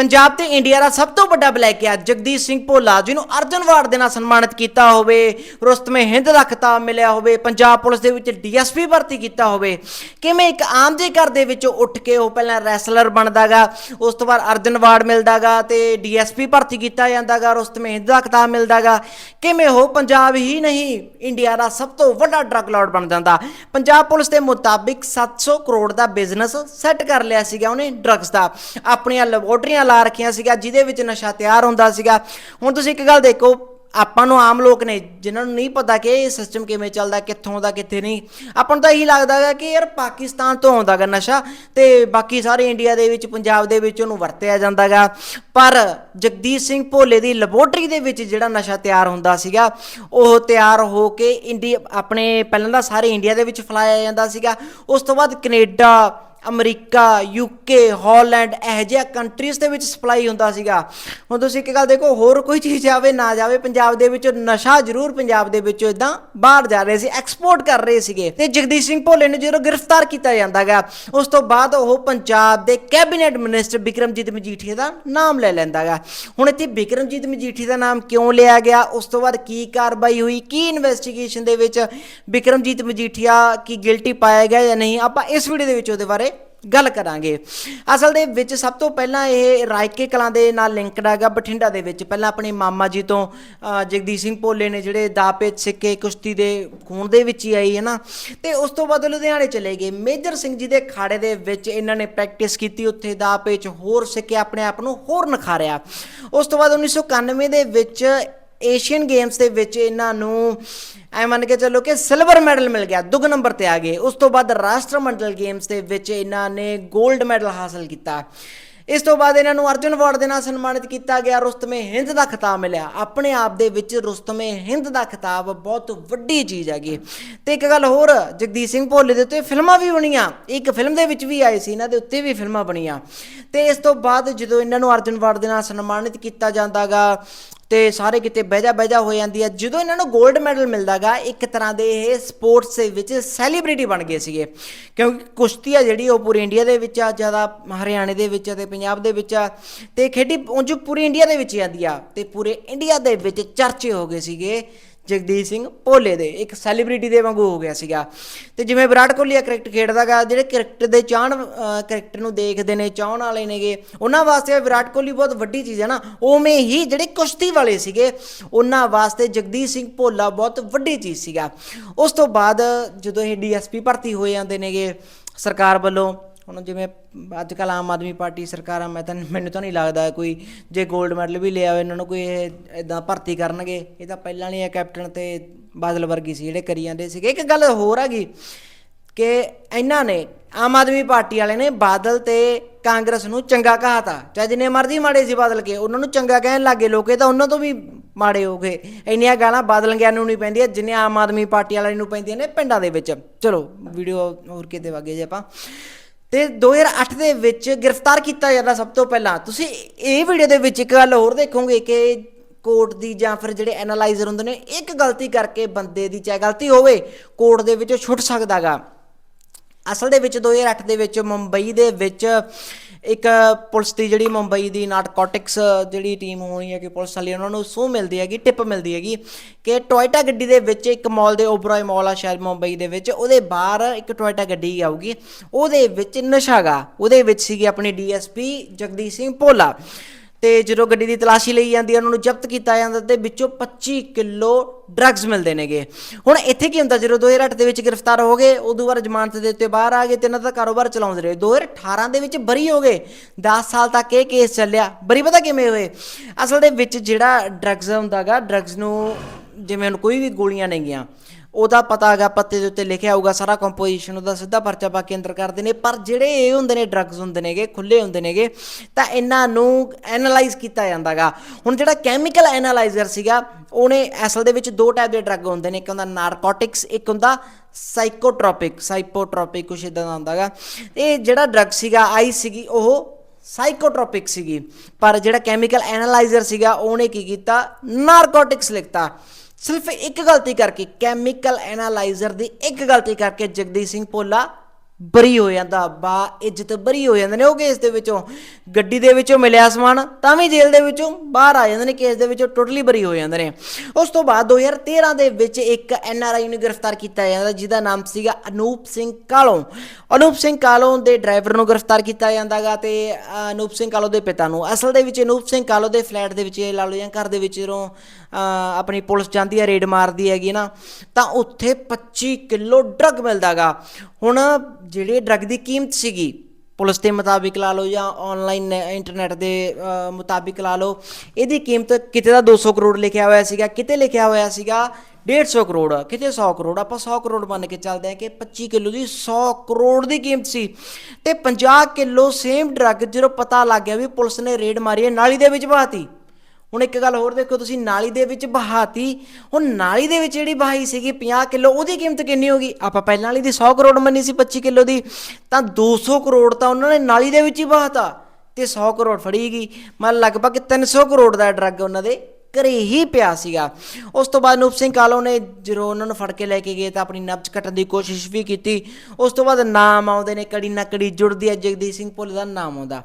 ਪੰਜਾਬ ਤੇ ਇੰਡੀਆ ਦਾ ਸਭ ਤੋਂ ਵੱਡਾ ਬਲੈਕ ਆ ਜਗਦੀਸ਼ ਸਿੰਘ ਭੋਲਾ ਜਿਹਨੂੰ ਅਰਜਨ ਅਵਾਰਡ ਦੇ ਨਾਲ ਸਨਮਾਨਿਤ ਕੀਤਾ ਹੋਵੇ, ਰੁਸਤਮੇ ਹਿੰਦ ਦਾ ਖਿਤਾਬ ਮਿਲਿਆ ਹੋਵੇ, ਪੰਜਾਬ ਪੁਲਿਸ ਦੇ ਵਿੱਚ ਡੀਐਸਪੀ ਭਰਤੀ ਕੀਤਾ ਹੋਵੇ, ਕਿਵੇਂ ਇੱਕ ਆਮ ਜੇ ਘਰ ਦੇ ਵਿੱਚੋਂ ਉੱਠ ਕੇ ਉਹ ਪਹਿਲਾਂ ਰੈਸਲਰ ਬਣਦਾਗਾ, ਉਸ ਤੋਂ ਬਾਅਦ ਅਰਜਨ ਅਵਾਰਡ ਮਿਲਦਾਗਾ ਤੇ ਡੀਐਸਪੀ ਭਰਤੀ ਕੀਤਾ ਜਾਂਦਾਗਾ, ਰੁਸਤਮੇ ਹਿੰਦ ਦਾ ਖਿਤਾਬ ਮਿਲਦਾਗਾ, ਕਿਵੇਂ ਉਹ ਪੰਜਾਬ ਹੀ ਨਹੀਂ, ਇੰਡੀਆ ਦਾ ਸਭ ਤੋਂ ਵੱਡਾ ਡਰੱਗ ਲਾਰਡ ਬਣ ਜਾਂਦਾ। ਪੰਜਾਬ ਪੁਲਿਸ ਦੇ ਮੁਤਾਬਿਕ 700 ਕਰੋੜ ਦਾ ਬਿਜ਼ਨਸ ਸੈੱਟ ਕਰ ਲਿਆ ਸੀਗਾ ਉਹਨੇ ਡਰੱਗਸ ਦਾ, ਆਪਣੀਆਂ ਲੈਬੋਰਟਰੀਆਂ ਲਾ ਰੱਖੀਆਂ ਸੀਗਾ ਜਿਹਦੇ ਵਿੱਚ ਨਸ਼ਾ ਤਿਆਰ ਹੁੰਦਾ ਸੀਗਾ। ਹੁਣ ਤੁਸੀਂ ਇੱਕ ਗੱਲ ਦੇਖੋ, ਆਪਾਂ ਨੂੰ ਆਮ ਲੋਕ ਨੇ, ਜਿਨ੍ਹਾਂ ਨੂੰ ਨਹੀਂ ਪਤਾ ਕਿ ਇਹ ਸਿਸਟਮ ਕਿਵੇਂ ਚੱਲਦਾ, ਕਿੱਥੋਂ ਦਾ, ਕਿੱਥੇ ਨਹੀਂ, ਆਪਾਂ ਨੂੰ ਤਾਂ ਇਹੀ ਲੱਗਦਾ ਹੈ ਕਿ ਯਾਰ ਪਾਕਿਸਤਾਨ ਤੋਂ ਆਉਂਦਾਗਾ ਨਸ਼ਾ ਤੇ ਬਾਕੀ ਸਾਰੇ ਇੰਡੀਆ ਦੇ ਵਿੱਚ, ਪੰਜਾਬ ਦੇ ਵਿੱਚ ਉਹਨੂੰ ਵਰਤਿਆ ਜਾਂਦਾਗਾ ਪਰ ਜਗਦੀਸ਼ ਸਿੰਘ ਭੋਲੇ ਦੀ ਲੈਬੋਰਟਰੀ ਦੇ ਵਿੱਚ ਜਿਹੜਾ ਨਸ਼ਾ ਤਿਆਰ ਹੁੰਦਾ ਸੀਗਾ, ਉਹ ਤਿਆਰ ਹੋ ਕੇ ਇੰਡੀਆ, ਆਪਣੇ ਪਹਿਲਾਂ ਤਾਂ ਸਾਰੇ ਇੰਡੀਆ ਦੇ ਵਿੱਚ ਫਲਾਇਆ ਜਾਂਦਾ ਸੀਗਾ। ਉਸ ਤੋਂ ਬਾਅਦ ਕੈਨੇਡਾ ਅਮਰੀਕਾ ਯੂਕੇ ਹਾਲੈਂਡ ਇਹ ਜਿਹੀਆਂ ਕੰਟਰੀਜ਼ ਦੇ ਵਿੱਚ ਸਪਲਾਈ ਹੁੰਦਾ ਸੀਗਾ। ਹੁਣ ਤੁਸੀਂ ਇੱਕ ਗੱਲ ਦੇਖੋ, ਹੋਰ ਕੋਈ ਚੀਜ਼ ਆਵੇ ਨਾ ਜਾਵੇ, ਪੰਜਾਬ ਦੇ ਵਿੱਚੋਂ ਨਸ਼ਾ ਜ਼ਰੂਰ ਪੰਜਾਬ ਦੇ ਵਿੱਚੋਂ ਇਦਾਂ ਬਾਹਰ ਜਾ ਰਹੇ ਸੀ ਐਕਸਪੋਰਟ ਕਰ ਰਹੇ ਸੀਗੇ। ਤੇ ਜਗਦੀਸ਼ ਸਿੰਘ ਭੋਲੇ ਨੂੰ ਜਦੋਂ ਗ੍ਰਿਫਤਾਰ ਕੀਤਾ ਜਾਂਦਾਗਾ ਉਸ ਤੋਂ ਬਾਅਦ ਉਹ ਪੰਜਾਬ ਦੇ ਕੈਬਨਿਟ ਮਿਨਿਸਟਰ ਬਿਕਰਮਜੀਤ ਮਜੀਠੀਆ ਦਾ ਨਾਮ ਲੈ ਲੈਂਦਾਗਾ ਹੁਣ ਇੱਥੇ ਬਿਕਰਮਜੀਤ ਮਜੀਠੀ ਦਾ ਨਾਮ ਕਿਉਂ ਲਿਆ ਗਿਆ? ਉਸ ਤੋਂ ਬਾਅਦ ਕੀ ਕਾਰਵਾਈ ਹੋਈ? ਕੀ ਇਨਵੈਸਟੀਗੇਸ਼ਨ ਦੇ ਵਿੱਚ ਬਿਕਰਮਜੀਤ ਮਜੀਠੀਆ ਕੀ ਗਿਲਟੀ ਪਾਇਆ ਗਿਆ ਜਾਂ ਨਹੀਂ? ਆਪਾਂ ਇਸ ਵੀਡੀਓ ਦੇ ਵਿੱਚ ਉਹਦੇ ਬਾਰੇ ਗੱਲ ਕਰਾਂਗੇ। ਅਸਲ ਦੇ ਵਿੱਚ ਸਭ ਤੋਂ ਪਹਿਲਾਂ ਇਹ ਰਾਇਕੇ ਕਲਾਂ ਦੇ ਨਾਲ ਲਿੰਕਡ ਹੈਗਾ, ਬਠਿੰਡਾ ਦੇ ਵਿੱਚ। ਪਹਿਲਾਂ ਆਪਣੇ ਮਾਮਾ ਜੀ ਤੋਂ ਜਗਦੀਸ਼ ਸਿੰਘ ਭੋਲੇ ਨੇ ਜਿਹੜੇ ਦਾਪੇ ਸਿੱਕੇ ਕੁਸ਼ਤੀ ਦੇ ਖੂਨ ਦੇ ਵਿੱਚ ਹੀ ਆਈ ਹੈ ਨਾ ਤੇ ਉਸ ਤੋਂ ਬਾਅਦ ਲੁਧਿਆਣੇ ਚਲੇ ਗਏ। ਮੇਜਰ ਸਿੰਘ ਜੀ ਦੇ ਖਾੜੇ ਦੇ ਵਿੱਚ ਇਹਨਾਂ ਨੇ ਪ੍ਰੈਕਟਿਸ ਕੀਤੀ, ਉੱਥੇ ਦਾਪੇ ਚ ਹੋਰ ਸਿੱਕੇ ਆਪਣੇ ਆਪ ਨੂੰ ਹੋਰ ਨਿਖਾਰਿਆ। ਉਸ ਤੋਂ ਬਾਅਦ 1991 ਦੇ ਵਿੱਚ ਏਸ਼ੀਅਨ ਗੇਮਸ ਦੇ ਵਿੱਚ ਇਹਨਾਂ ਨੂੰ ਐ ਮੰਨ ਕੇ ਚੱਲੋ ਕਿ ਸਿਲਵਰ ਮੈਡਲ ਮਿਲ ਗਿਆ, ਦੁੱਗ ਨੰਬਰ ਤੇ ਆ ਗਏ। ਉਸ ਤੋਂ ਬਾਅਦ ਰਾਸ਼ਟਰਮੰਡਲ ਗੇਮਸ ਦੇ ਵਿੱਚ ਇਹਨਾਂ ਨੇ 골ਡ ਮੈਡਲ ਹਾਸਲ ਕੀਤਾ। ਇਸ ਤੋਂ ਬਾਅਦ ਇਹਨਾਂ ਨੂੰ ਅਰਜੁਨ ਅਵਾਰਡ ਦੇ ਨਾਲ ਸਨਮਾਨਿਤ ਕੀਤਾ ਗਿਆ, ਰੁਸਤਮੇ ਹਿੰਦ ਦਾ ਖਿਤਾਬ ਮਿਲਿਆ। ਆਪਣੇ ਆਪ ਦੇ ਵਿੱਚ ਰੁਸਤਮੇ ਹਿੰਦ ਦਾ ਖਿਤਾਬ ਬਹੁਤ ਵੱਡੀ ਚੀਜ਼ ਹੈਗੀ। ਤੇ ਇੱਕ ਗੱਲ ਹੋਰ ਜਗਦੀਸ਼ ਸਿੰਘ ਭੋਲੇ ਦੇ ਉੱਤੇ ਫਿਲਮਾਂ ਵੀ ਬਣੀਆਂ। ਇੱਕ ਫਿਲਮ ਦੇ ਵਿੱਚ ਵੀ ਆਏ ਸੀ, ਇਹਨਾਂ ਦੇ ਉੱਤੇ ਵੀ ਫਿਲਮਾਂ ਬਣੀਆਂ। ਤੇ ਇਸ ਤੋਂ ਬਾਅਦ ਜਦੋਂ ਇਹਨਾਂ ਨੂੰ ਅਰਜੁਨ ਅਵਾਰਡ ਦੇ ਨਾਲ ਸਨਮਾਨਿਤ ਕੀਤਾ ਜਾਂਦਾਗਾ ਤੇ ਸਾਰੇ ਕਿਤੇ ਬਹਿਜਾ ਬਹਿਜਾ ਹੋ ਜਾਂਦੀ ਹੈ। ਜਦੋਂ ਇਹਨਾਂ ਨੂੰ 골ਡ ਮੈਡਲ ਮਿਲਦਾਗਾ, ਇੱਕ ਤਰ੍ਹਾਂ ਦੇ ਇਹ ਸਪੋਰਟਸ ਦੇ ਵਿੱਚ ਸੈਲੀਬ੍ਰਿਟੀ ਬਣ ਗਏ ਸੀਗੇ। ਕਿਉਂਕਿ ਕੁਸ਼ਤੀ ਆ ਜਿਹੜੀ, ਉਹ ਪੂਰੇ ਇੰਡੀਆ ਦੇ ਵਿੱਚ ਆ ਜ਼ਿਆਦਾ ਹਰਿਆਣੇ ਦੇ ਵਿੱਚ ਆ ਤੇ ਪੰਜਾਬ ਦੇ ਵਿੱਚ ਆ। ਤੇ ਖੇਡੀ ਉਂਝ ਪੂਰੀ ਇੰਡੀਆ ਦੇ ਵਿੱਚ ਜਾਂਦੀ ਆ। ਤੇ ਪੂਰੇ ਇੰਡੀਆ ਦੇ ਵਿੱਚ ਚਰਚੇ ਹੋ ਗਏ ਸੀਗੇ। ਜਗਦੀਸ਼ ਸਿੰਘ ਭੋਲੇ ਦੇ, ਇੱਕ ਸੈਲੀਬ੍ਰਿਟੀ ਦੇ ਵਾਂਗੂ ਹੋ ਗਿਆ ਸੀਗਾ। ਤੇ ਜਿਵੇਂ ਵਿਰਾਟ ਕੋਹਲੀ ਆ ਕ੍ਰਿਕਟ ਖੇਡਦਾਗਾ, ਜਿਹੜੇ ਕ੍ਰਿਕਟ ਦੇ ਚਾਹਣ ਕ੍ਰਿਕਟ ਨੂੰ ਦੇਖਦੇ ਨੇ, ਚਾਹਣ ਵਾਲੇ ਨੇਗੇ, ਉਹਨਾਂ ਵਾਸਤੇ ਵਿਰਾਟ ਕੋਹਲੀ ਬਹੁਤ ਵੱਡੀ ਚੀਜ਼ ਹੈ ਨਾ। ਉਵੇਂ ਹੀ ਜਿਹੜੇ ਕੁਸ਼ਤੀ ਵਾਲੇ ਸੀਗੇ, ਉਹਨਾਂ ਵਾਸਤੇ ਜਗਦੀਸ਼ ਸਿੰਘ ਭੋਲਾ ਬਹੁਤ ਵੱਡੀ ਚੀਜ਼ ਸੀਗਾ। ਉਸ ਤੋਂ ਬਾਅਦ ਜਦੋਂ ਇਹ ਡੀਐਸਪੀ ਭਰਤੀ ਹੋਏ ਜਾਂਦੇ ਨੇਗੇ, ਸਰਕਾਰ ਵੱਲੋਂ ਹੁਣ ਜਿਵੇਂ ਅੱਜ ਕੱਲ੍ਹ ਆਮ ਆਦਮੀ ਪਾਰਟੀ ਸਰਕਾਰਾਂ, ਮੈਂ ਤਾਂ ਮੈਨੂੰ ਤਾਂ ਨਹੀਂ ਲੱਗਦਾ ਕੋਈ ਜੇ 골ਡ ਮੈਡਲ ਵੀ ਲਿਆ ਹੋਵੇ, ਇਹਨਾਂ ਨੂੰ ਕੋਈ ਇਹ ਇਦਾਂ ਭਰਤੀ ਕਰਨਗੇ। ਇਹ ਤਾਂ ਪਹਿਲਾਂ ਵਾਲੀ ਕੈਪਟਨ ਤੇ ਬਾਦਲ ਵਰਗੀ ਸੀ, ਜਿਹੜੇ ਕਰੀ ਜਾਂਦੇ ਸੀਗੇ। ਇੱਕ ਗੱਲ ਹੋਰ ਹੈਗੀ ਕਿ ਇਹਨਾਂ ਨੇ ਆਮ ਆਦਮੀ ਪਾਰਟੀ ਵਾਲੇ ਨੇ ਬਾਦਲ ਤੇ ਕਾਂਗਰਸ ਨੂੰ ਚੰਗਾ ਕਹਾਤਾ। ਚਾਹੇ ਜਿੰਨੇ ਮਰਜ਼ੀ ਮਾੜੇ ਸੀ ਬਾਦਲ ਕੇ, ਉਹਨਾਂ ਨੂੰ ਚੰਗਾ ਕਹਿਣ ਲੱਗੇ ਲੋਕੇ ਤਾਂ ਉਹਨਾਂ ਤੋਂ ਵੀ ਮਾੜੇ ਹੋ ਗਏ। ਇੰਨੀਆਂ ਗਾਲਾਂ ਬਾਦਲ ਗਿਆ ਨੂੰ ਨਹੀਂ ਪੈਂਦੀਆਂ, ਜਿੰਨੇ ਆਮ ਆਦਮੀ ਪਾਰਟੀ ਵਾਲਿਆਂ ਨੂੰ ਪੈਂਦੀਆਂ ਨੇ ਪਿੰਡਾਂ ਦੇ ਵਿੱਚ। ਚਲੋ ਵੀਡੀਓ ਹੋਰ ਕਿਤੇ ਵਗੇ ਜੇ ਆਪਾਂ। ਤੇ 2008 ਦੇ ਵਿੱਚ ਗ੍ਰਿਫਤਾਰ ਕੀਤਾ ਜਾਂਦਾ ਸਭ ਤੋਂ ਪਹਿਲਾਂ। ਤੁਸੀਂ ਇਹ ਵੀਡੀਓ ਦੇ ਵਿੱਚ ਇੱਕ ਗੱਲ ਹੋਰ ਦੇਖੋਗੇ ਕਿ ਕੋਰਟ ਦੀ ਜਾਂ ਫਿਰ ਜਿਹੜੇ ਐਨਾਲਾਈਜ਼ਰ ਹੁੰਦੇ ਨੇ, ਇੱਕ ਗਲਤੀ ਕਰਕੇ ਬੰਦੇ ਦੀ ਚਾਹੇ ਗਲਤੀ ਹੋਵੇ, ਕੋਰਟ ਦੇ ਵਿੱਚੋਂ ਛੁੱਟ ਸਕਦਾਗਾ। ਅਸਲ ਦੇ ਵਿੱਚ 2008 ਦੇ ਵਿੱਚ ਮੁੰਬਈ ਦੇ ਵਿੱਚ ਇੱਕ ਪੁਲਿਸ ਦੀ ਜਿਹੜੀ ਮੁੰਬਈ ਦੀ ਨਾਰਕੋਟਿਕਸ ਜਿਹੜੀ ਟੀਮ ਹੋਣੀ ਹੈ ਕਿ ਪੁਲਿਸ ਵਾਲੀ, ਉਹਨਾਂ ਨੂੰ ਸੂਹ ਮਿਲਦੀ ਹੈਗੀ, ਟਿਪ ਮਿਲਦੀ ਹੈਗੀ ਕਿ ਟੋਇਟਾ ਗੱਡੀ ਦੇ ਵਿੱਚ ਇੱਕ ਮਾਲ ਦੇ ਓਬਰਾਏ ਮਾਲ ਆ ਸ਼ਾਇਦ ਮੁੰਬਈ ਦੇ ਵਿੱਚ, ਉਹਦੇ ਬਾਹਰ ਇੱਕ ਟੋਇਟਾ ਗੱਡੀ ਆਊਗੀ। ਉਹਦੇ ਵਿੱਚ ਨਸ਼ਾਗਾ ਉਹਦੇ ਵਿੱਚ ਸੀਗੀ ਆਪਣੀ ਡੀਐਸਪੀ ਜਗਦੀਸ਼ ਸਿੰਘ ਭੋਲਾ। ਤੇ ਜਦੋਂ ਗੱਡੀ ਦੀ ਤਲਾਸ਼ੀ ਲਈ ਜਾਂਦੀ ਹੈ, ਉਹਨਾਂ ਨੂੰ ਜ਼ਬਤ ਕੀਤਾ ਜਾਂਦਾ ਤੇ ਵਿੱਚੋਂ 25 ਕਿਲੋ ਡਰੱਗਸ ਮਿਲਦੇ ਨੇਗੇ। ਹੁਣ ਇੱਥੇ ਕੀ ਹੁੰਦਾ, ਜਦੋਂ 2008 ਦੇ ਵਿੱਚ ਗ੍ਰਿਫਤਾਰ ਹੋ ਗਏ, ਉਦੋਂ ਬਾਅਦ ਜ਼ਮਾਨਤ ਦੇ ਉੱਤੇ ਬਾਹਰ ਆ ਗਏ ਤੇ ਇਹਨਾਂ ਦਾ ਕਾਰੋਬਾਰ ਚਲਾਉਂਦੇ ਰਹੇ। 2018 ਦੇ ਵਿੱਚ ਬਰੀ ਹੋ ਗਏ। 10 ਸਾਲ ਤੱਕ ਇਹ ਕੇਸ ਚੱਲਿਆ। ਬਰੀ ਪਤਾ ਕਿਵੇਂ ਹੋਏ? ਅਸਲ ਦੇ ਵਿੱਚ ਜਿਹੜਾ ਡਰੱਗਸ ਹੁੰਦਾਗਾ ਡਰੱਗਸ ਨੂੰ ਜਿਵੇਂ ਹੁਣ ਕੋਈ ਵੀ ਗੋਲੀਆਂ ਨੇਗੀਆਂ ਉਹਦਾ ਪਤਾ ਹੈਗਾ, ਪੱਤੇ ਦੇ ਉੱਤੇ ਲਿਖਿਆ ਹੋਊਗਾ, ਸਾਰਾ ਕੰਪੋਜੀਸ਼ਨ ਉਹਦਾ ਸਿੱਧਾ ਪਰਚਾ ਪਾ ਕੇ ਅੰਦਰ ਕਰਦੇ ਨੇ। ਪਰ ਜਿਹੜੇ ਇਹ ਹੁੰਦੇ ਨੇ ਡਰੱਗਸ ਹੁੰਦੇ ਨੇਗੇ ਖੁੱਲੇ ਹੁੰਦੇ ਨੇਗੇ, ਤਾਂ ਇਹਨਾਂ ਨੂੰ ਐਨਾਲਾਈਜ਼ ਕੀਤਾ ਜਾਂਦਾਗਾ ਹੁਣ ਜਿਹੜਾ ਕੈਮੀਕਲ ਐਨਾਲਾਈਜ਼ਰ ਸੀਗਾ, ਉਹਨੇ ਅਸਲ ਦੇ ਵਿੱਚ ਦੋ ਟਾਈਪ ਦੇ ਡਰੱਗ ਹੁੰਦੇ ਨੇ। ਇੱਕ ਹੁੰਦਾ ਨਾਰਕੋਟਿਕਸ ਇੱਕ ਹੁੰਦਾ ਸਾਈਕੋਟ੍ਰੋਪਿਕ ਸਾਈਪੋਟ੍ਰੋਪਿਕ ਕੁਛ ਇਦਾਂ ਦਾ ਹੁੰਦਾਗਾ ਇਹ ਜਿਹੜਾ ਡਰੱਗ ਸੀਗਾ, ਆਈ ਸੀਗੀ, ਉਹ ਸਾਈਕੋਟ੍ਰੋਪਿਕ ਸੀਗੀ। ਪਰ ਜਿਹੜਾ ਕੈਮੀਕਲ ਐਨਾਲਾਈਜ਼ਰ ਸੀਗਾ, ਉਹਨੇ ਕੀ ਕੀਤਾ? ਨਾਰਕੋਟਿਕਸ ਲਿਖਤਾ। ਸਿਰਫ ਇੱਕ ਗਲਤੀ ਕਰਕੇ ਕੈਮੀਕਲ ਐਨਾਲਾਈਜ਼ਰ ਦੀ ਇੱਕ ਗਲਤੀ ਕਰਕੇ ਜਗਦੀਸ਼ ਸਿੰਘ ਭੋਲਾ ਬਰੀ ਹੋ ਜਾਂਦਾ ਬਾ ਇੱਜ਼ਤ ਬਰੀ ਹੋ ਜਾਂਦੇ ਨੇ ਉਹ ਕੇਸ ਦੇ ਵਿੱਚੋਂ। ਗੱਡੀ ਦੇ ਵਿੱਚੋਂ ਮਿਲਿਆ ਸਮਾਨ ਤਾਂ ਵੀ ਜੇਲ੍ਹ ਦੇ ਵਿੱਚੋਂ ਬਾਹਰ ਆ ਜਾਂਦੇ ਨੇ ਕੇਸ ਦੇ ਵਿੱਚੋਂ ਟੋਟਲੀ ਬਰੀ ਹੋ ਜਾਂਦੇ ਨੇ। ਉਸ ਤੋਂ ਬਾਅਦ 2013 ਦੇ ਵਿੱਚ ਇੱਕ ਐਨ ਆਰ ਆਈ ਨੂੰ ਗ੍ਰਿਫਤਾਰ ਕੀਤਾ ਜਾਂਦਾ ਜਿਹਦਾ ਨਾਮ ਸੀਗਾ ਅਨੂਪ ਸਿੰਘ ਕਾਲੋਂ। ਅਨੂਪ ਸਿੰਘ ਕਾਲੋਂ ਦੇ ਡਰਾਈਵਰ ਨੂੰ ਗ੍ਰਿਫਤਾਰ ਕੀਤਾ ਜਾਂਦਾਗਾ ਤੇ ਅ, ਅਨੂਪ ਸਿੰਘ ਕਾਲੋਂ ਦੇ ਪਿਤਾ ਨੂੰ। ਅਸਲ ਦੇ ਵਿੱਚ ਅਨੂਪ ਸਿੰਘ ਕਾਲੋਂ ਦੇ ਫਲੈਟ ਦੇ ਵਿੱਚ ਇਹ ਲਾ ਲਓ ਜਾਂ ਘਰ ਦੇ ਵਿੱਚ ਜਦੋਂ ਆਪਣੀ ਪੁਲਿਸ ਜਾਂਦੀ ਹੈ ਰੇਡ ਮਾਰਦੀ ਹੈਗੀ ਨਾ ਤਾਂ ਉੱਥੇ 25 ਕਿਲੋ ਡਰੱਗ ਮਿਲਦਾਗਾ। ਹੁਣ ਜਿਹੜੇ ਡਰੱਗ ਦੀ ਕੀਮਤ ਸੀਗੀ, ਪੁਲਿਸ ਦੇ ਮੁਤਾਬਿਕ ਲਾ ਲਓ ਜਾਂ ਆਨਲਾਈਨ ਇੰਟਰਨੈਟ ਦੇ ਮੁਤਾਬਿਕ ਲਾ ਲਓ, ਇਹਦੀ ਕੀਮਤ ਕਿਤੇ ਦਾ 200 ਕਰੋੜ ਲਿਖਿਆ ਹੋਇਆ ਸੀਗਾ, ਕਿਤੇ ਲਿਖਿਆ ਹੋਇਆ ਸੀਗਾ 150 ਕਰੋੜ, ਕਿਤੇ 100 ਕਰੋੜ, ਆਪਾਂ 100 ਕਰੋੜ ਮੰਨ ਕੇ ਚੱਲਦੇ ਹਾਂ ਕਿ 25 ਕਿਲੋ ਦੀ 100 ਕਰੋੜ ਦੀ ਕੀਮਤ ਸੀ। ਤੇ 50 ਕਿਲੋ ਸੇਮ ਡਰੱਗ ਜਦੋਂ ਪਤਾ ਲੱਗ ਗਿਆ ਵੀ ਪੁਲਿਸ ਨੇ ਰੇਡ ਮਾਰੀ ਹੈ, ਨਾਲੀ ਦੇ ਵਿੱਚ ਬਹਾਤੀ ਹੁਣ ਇੱਕ ਗੱਲ ਹੋਰ ਦੇਖੋ, ਤੁਸੀਂ ਨਾਲੀ ਦੇ ਵਿੱਚ ਬਹਾਤੀ ਹੁਣ ਨਾਲੀ ਦੇ ਵਿੱਚ ਜਿਹੜੀ ਬਹਾਈ ਸੀਗੀ 50 ਕਿਲੋ, ਉਹਦੀ ਕੀਮਤ ਕਿੰਨੀ ਹੋਗੀ ਆਪਾਂ ਪਹਿਲਾਂ ਵਾਲੀ ਦੀ 100 ਕਰੋੜ ਮੰਨੀ ਸੀ 25 ਕਿਲੋ ਦੀ। ਤਾਂ 200 ਕਰੋੜ ਤਾਂ ਉਹਨਾਂ ਨੇ ਨਾਲੀ ਦੇ ਵਿੱਚ ਹੀ ਬਹਾਤਾ ਤੇ 100 ਕਰੋੜ ਫੜੀ ਗਈ। ਮਤਲਬ ਲਗਭਗ 300 ਕਰੋੜ ਦਾ ਡਰੱਗ ਉਹਨਾਂ ਦੇ ਘਰੇ ਹੀ ਪਿਆ ਸੀਗਾ। ਉਸ ਤੋਂ ਬਾਅਦ ਨੂਪ ਸਿੰਘ ਕਾਲੋ ਨੇ ਜਦੋਂ ਉਹਨਾਂ ਨੂੰ ਫੜ ਕੇ ਲੈ ਕੇ ਗਏ ਤਾਂ ਆਪਣੀ ਨਬਜ਼ ਕੱਟਣ ਦੀ ਕੋਸ਼ਿਸ਼ ਵੀ ਕੀਤੀ। ਉਸ ਤੋਂ ਬਾਅਦ ਨਾਮ ਆਉਂਦੇ ਨੇ, ਕੜੀ ਨਾ ਕੜੀ ਜੁੜਦੀ ਹੈ ਜਗਦੀਪ ਸਿੰਘ ਭੁੱਲ ਦਾ ਨਾਮ ਆਉਂਦਾ।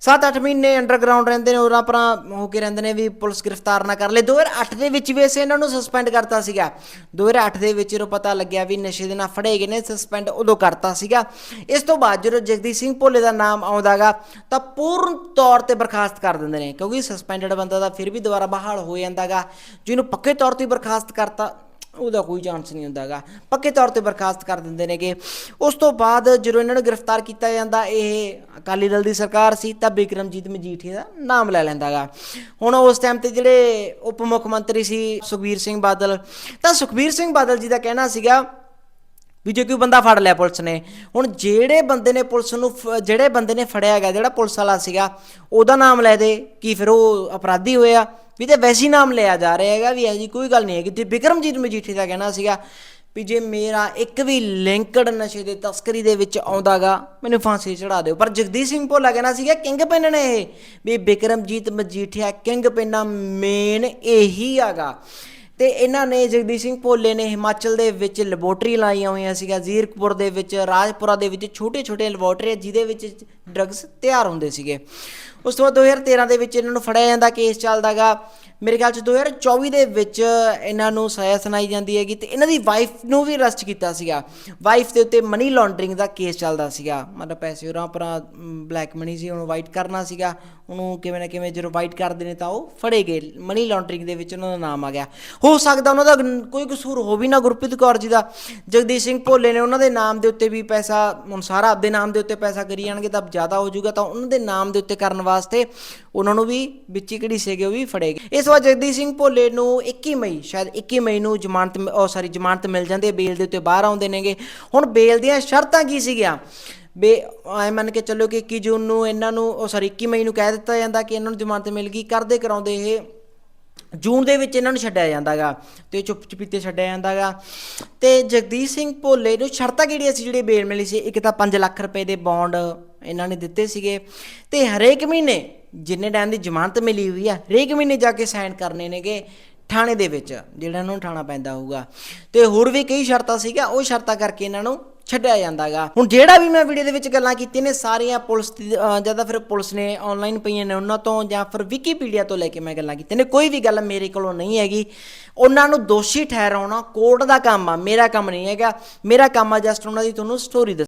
7-8 ਮਹੀਨੇ ਅੰਡਰਗਰਾਉਂਡ ਰਹਿੰਦੇ ਨੇ ਉਹਨਾਂ ਪਰਾਂ ਹੋ ਕੇ ਰਹਿੰਦੇ ਨੇ ਵੀ ਪੁਲਿਸ ਗ੍ਰਿਫਤਾਰ ਨਾ ਕਰ ਲੇ। 2008 ਦੇ ਵਿੱਚ ਵੀ ਅਸੀਂ ਇਹਨਾਂ ਨੂੰ ਸਸਪੈਂਡ ਕਰਤਾ ਸੀਗਾ। 2008 ਦੇ ਵਿੱਚ ਜਦੋਂ ਪਤਾ ਲੱਗਿਆ ਵੀ ਨਸ਼ੇ ਦੇ ਨਾਲ ਫੜੇ ਗਏ ਨੇ ਸਸਪੈਂਡ ਉਦੋਂ ਕਰਤਾ ਸੀਗਾ। ਇਸ ਤੋਂ ਬਾਅਦ ਜਦੋਂ ਜਗਦੀਪ ਸਿੰਘ ਭੋਲੇ ਦਾ ਨਾਮ ਆਉਂਦਾਗਾ, ਤਾਂ ਪੂਰਨ ਤੌਰ ਤੇ ਬਰਖਾਸਤ ਕਰ ਦਿੰਦੇ ਨੇ। ਕਿਉਂਕਿ ਸਸਪੈਂਡਡ ਬੰਦਾ ਦਾ ਫਿਰ ਵੀ ਦੁਬਾਰਾ ਬਹਾਲ ਹੋ ਜਾਂਦਾਗਾ। ਜਿਹਨੂੰ ਪੱਕੇ ਤੌਰ ਤੇ ਬਰਖਾਸਤ ਕਰਤਾ ਉਹਦਾ ਕੋਈ ਚਾਂਸ ਨਹੀਂ ਹੁੰਦਾਗਾ ਪੱਕੇ ਤੌਰ ਤੇ ਬਰਖਾਸਤ ਕਰ ਦਿੰਦੇ ਨੇਗੇ। ਉਸ ਤੋਂ ਬਾਅਦ ਜਦੋਂ ਇਹਨਾਂ ਨੂੰ ਗ੍ਰਿਫਤਾਰ ਕੀਤਾ ਜਾਂਦਾ, ਇਹ ਅਕਾਲੀ ਦਲ ਦੀ ਸਰਕਾਰ ਸੀ, ਤਾਂ ਬਿਕਰਮਜੀਤ ਮਜੀਠੀਆ ਦਾ ਨਾਮ ਲੈ ਲੈਂਦਾਗਾ ਹੁਣ ਉਸ ਟਾਈਮ ਤੇ ਜਿਹੜੇ ਉਪ ਮੁੱਖ ਮੰਤਰੀ ਸੀ ਸੁਖਬੀਰ ਸਿੰਘ ਬਾਦਲ, ਤਾਂ ਸੁਖਬੀਰ ਸਿੰਘ ਬਾਦਲ ਜੀ ਦਾ ਕਹਿਣਾ ਸੀਗਾ ਵੀ ਜੇ ਕੋਈ ਬੰਦਾ ਫੜ ਲਿਆ ਪੁਲਿਸ ਨੇ। ਹੁਣ ਜਿਹੜੇ ਬੰਦੇ ਨੇ ਪੁਲਿਸ ਨੂੰ ਫ- ਜਿਹੜੇ ਬੰਦੇ ਨੇ ਫੜਿਆ ਹੈਗਾ, ਜਿਹੜਾ ਪੁਲਿਸ ਵਾਲਾ ਸੀਗਾ, ਉਹਦਾ ਨਾਮ ਲੈ ਦੇ, ਕੀ ਫਿਰ ਉਹ ਅਪਰਾਧੀ ਹੋਇਆ ਵੀ ਤੇ ਵੈਸੇ ਨਾਮ ਲਿਆ ਜਾ ਰਿਹਾ ਹੈਗਾ ਵੀ ਇਹ ਜੀ ਕੋਈ ਗੱਲ ਨਹੀਂ ਹੈਗੀ। ਤੇ ਬਿਕਰਮਜੀਤ ਮਜੀਠੀ ਦਾ ਕਹਿਣਾ ਸੀਗਾ ਵੀ ਜੇ ਮੇਰਾ ਇੱਕ ਵੀ ਲਿੰਕਡ ਨਸ਼ੇ ਦੇ ਤਸਕਰੀ ਦੇ ਵਿੱਚ ਆਉਂਦਾਗਾ, ਮੈਨੂੰ ਫਾਂਸੀ ਚੜਾ ਦਿਓ। ਪਰ ਜਗਦੀਪ ਸਿੰਘ ਭੋਲਾ ਕਹਿਣਾ ਸੀਗਾ, ਕਿੰਗ ਪਿੰਨ ਨੇ ਇਹ? ਵੀ ਬਿਕਰਮਜੀਤ ਮਜੀਠੀਆ ਕਿੰਗ ਪਿੰਨਾ ਮੇਨ ਇਹੀ ਹੈਗਾ। ਤੇ ਇਹਨਾਂ ਨੇ ਜਗਦੀਸ਼ ਸਿੰਘ ਭੋਲੇ ਨੇ ਹਿਮਾਚਲ ਦੇ ਵਿੱਚ ਲੈਬੋਰਟਰੀ ਲਾਈਆਂ ਹੋਈਆਂ ਸੀਗਾ ਜ਼ੀਰਕਪੁਰ ਦੇ ਵਿੱਚ, ਰਾਜਪੁਰਾ ਦੇ ਵਿੱਚ ਛੋਟੇ ਛੋਟੇ ਲੈਬੋਰਟਰੀ ਜਿਹਦੇ ਵਿੱਚ ਡਰੱਗਸ ਤਿਆਰ ਹੁੰਦੇ ਸੀਗੇ। ਉਸ ਤੋਂ ਬਾਅਦ 2013 ਦੇ ਵਿੱਚ ਇਹਨਾਂ ਨੂੰ ਫੜਿਆ ਜਾਂਦਾ ਕੇਸ ਚੱਲਦਾਗਾ। ਮੇਰੇ ਖਿਆਲ ਚ 2024 ਦੇ ਵਿੱਚ ਇਹਨਾਂ ਨੂੰ ਸਜ਼ਾ ਸੁਣਾਈ ਜਾਂਦੀ ਹੈਗੀ ਤੇ ਇਹਨਾਂ ਦੀ ਵਾਈਫ ਨੂੰ ਵੀ ਅਰੈਸਟ ਕੀਤਾ ਸੀਗਾ। ਵਾਈਫ ਦੇ ਉੱਤੇ ਮਨੀ ਲਾਂਡਰਿੰਗ ਦਾ ਕੇਸ ਚੱਲਦਾ ਸੀਗਾ। ਮਤਲਬ ਪੈਸੇ ਉਰਾਂ ਪਰਾਂ ਬਲੈਕ ਮਨੀ ਸੀ, ਉਹਨੂੰ ਵਾਈਟ ਕਰਨਾ ਸੀਗਾ। ਉਹਨੂੰ ਕਿਵੇਂ ਨਾ ਕਿਵੇਂ ਜਦੋਂ ਵਾਈਟ ਕਰਦੇ ਨੇ ਤਾਂ ਉਹ ਫੜੇ ਗਏ। ਮਨੀ ਲਾਂਡਰਿੰਗ ਦੇ ਵਿੱਚ ਉਹਨਾਂ ਦਾ ਨਾਮ ਆ ਗਿਆ। ਹੋ ਸਕਦਾ ਉਹਨਾਂ ਦਾ ਕੋਈ ਕਸੂਰ ਹੋ ਵੀ ਨਾ ਗੁਰਪ੍ਰੀਤ ਕੌਰ ਜੀ ਦਾ। ਜਗਦੀਸ਼ ਸਿੰਘ ਭੋਲੇ ਨੇ ਉਹਨਾਂ ਦੇ ਨਾਮ ਦੇ ਉੱਤੇ ਵੀ ਪੈਸਾ, ਹੁਣ ਸਾਰਾ ਆਪਦੇ ਨਾਮ ਦੇ ਉੱਤੇ ਪੈਸਾ ਕਰੀ ਜਾਣਗੇ ਤਾਂ ਜ਼ਿਆਦਾ ਹੋ ਜਾਊਗਾ ਤਾਂ ਉਹਨਾਂ ਦੇ ਨਾਮ ਦੇ ਉੱਤੇ ਕਰਨ ਵਾਸਤੇ ਉਹਨਾਂ ਨੂੰ ਵੀ ਵਿੱਚ ਹੀ ਕਿਹੜੀ ਸੀਗੇ ਉਹ ਵੀ ਫੜੇ ਗਏ। ਇਸ ਵਾਰ ਜਗਦੀਪ ਸਿੰਘ ਭੋਲੇ ਨੂੰ 21 ਮਈ, ਸ਼ਾਇਦ 21 ਮਈ ਨੂੰ ਜ਼ਮਾਨਤ ਉਹ ਸਾਰੀ ਜ਼ਮਾਨਤ ਮਿਲ ਜਾਂਦੀ ਹੈ, ਬੇਲ ਦੇ ਉੱਤੇ ਬਾਹਰ ਆਉਂਦੇ ਨੇਗੇ। ਹੁਣ ਬੇਲ ਦੀਆਂ ਸ਼ਰਤਾਂ ਕੀ ਸੀਗੀਆਂ? ਬੇ, ਐ ਮੰਨ ਕੇ ਚੱਲੋ ਕਿ 21 ਜੂਨ ਨੂੰ ਇਹਨਾਂ ਨੂੰ, ਉਹ ਸਾਰੀ 21 ਮਈ ਨੂੰ ਕਹਿ ਦਿੱਤਾ ਜਾਂਦਾ ਕਿ ਇਹਨਾਂ ਨੂੰ ਜ਼ਮਾਨਤ ਮਿਲ ਗਈ, ਕਰਦੇ ਕਰਾਉਂਦੇ ਇਹ। ਜੂਨ ਦੇ ਵਿੱਚ ਇਹਨਾਂ ਨੂੰ ਛੱਡਿਆ ਜਾਂਦਾਗਾ ਤੇ ਚੁੱਪ ਚਪੀਤੇ ਛੱਡਿਆ ਜਾਂਦਾਗਾ। ਤੇ ਜਗਦੀਸ਼ ਸਿੰਘ ਭੋਲੇ ਨੂੰ ਸ਼ਰਤਾਂ ਕਿਹੜੀਆਂ ਸੀ ਜਿਹੜੀ ਬੇਲ ਮਿਲੀ ਸੀ? ਇੱਕ ਤਾਂ 5 ਲੱਖ ਰੁਪਏ ਦੇ ਬੌਂਡ ਇਹਨਾਂ ਨੇ ਦਿੱਤੇ ਸੀਗੇ। ਤੇ ਹਰੇਕ ਮਹੀਨੇ ਜਿੰਨੇ ਟਾਈਮ ਦੀ ਜ਼ਮਾਨਤ ਮਿਲੀ ਹੋਈ ਆ, ਹਰੇਕ ਮਹੀਨੇ ਜਾ ਕੇ ਸਾਈਨ ਕਰਨੇ ਨੇਗੇ ਥਾਣੇ ਦੇ ਵਿੱਚ, ਜਿਹੜਾ ਇਹਨਾਂ ਨੂੰ ਠਾਣਾ ਪੈਂਦਾ ਹੋਊਗਾ। ਤੇ ਹੋਰ ਵੀ ਕਈ ਸ਼ਰਤਾਂ ਸੀਗਾ ਉਹ ਸ਼ਰਤਾਂ ਕਰਕੇ ਇਹਨਾਂ ਨੂੰ ਛੱਡਿਆ ਜਾਂਦਾਗਾ। ਹੁਣ ਜਿਹੜਾ ਵੀ ਮੈਂ ਵੀਡੀਓ ਦੇ ਵਿੱਚ ਗੱਲਾਂ ਕੀਤੀਆਂ ਨੇ, ਸਾਰੀਆਂ ਪੁਲਿਸ ਦੀ, ਅਹ ਫਿਰ ਪੁਲਿਸ ਨੇ ਆਨਲਾਈਨ ਪਈਆਂ ਨੇ ਉਹਨਾਂ ਤੋਂ, ਜਾਂ ਫਿਰ ਵਿਕੀਪੀਡੀਆ ਤੋਂ ਲੈ ਕੇ ਮੈਂ ਗੱਲਾਂ ਕੀਤੀਆਂ ਨੇ, ਕੋਈ ਵੀ ਗੱਲ ਮੇਰੇ ਕੋਲੋਂ ਨਹੀਂ ਹੈਗੀ। ਉਹਨਾਂ ਨੂੰ ਦੋਸ਼ੀ ਠਹਿਰਾਉਣਾ ਕੋਰਟ ਦਾ ਕੰਮ ਆ, ਮੇਰਾ ਕੰਮ ਨਹੀਂ ਹੈਗਾ। ਮੇਰਾ ਕੰਮ ਆ ਜਸਟ ਉਹਨਾਂ ਦੀ ਤੁਹਾਨੂੰ ਸਟੋਰੀ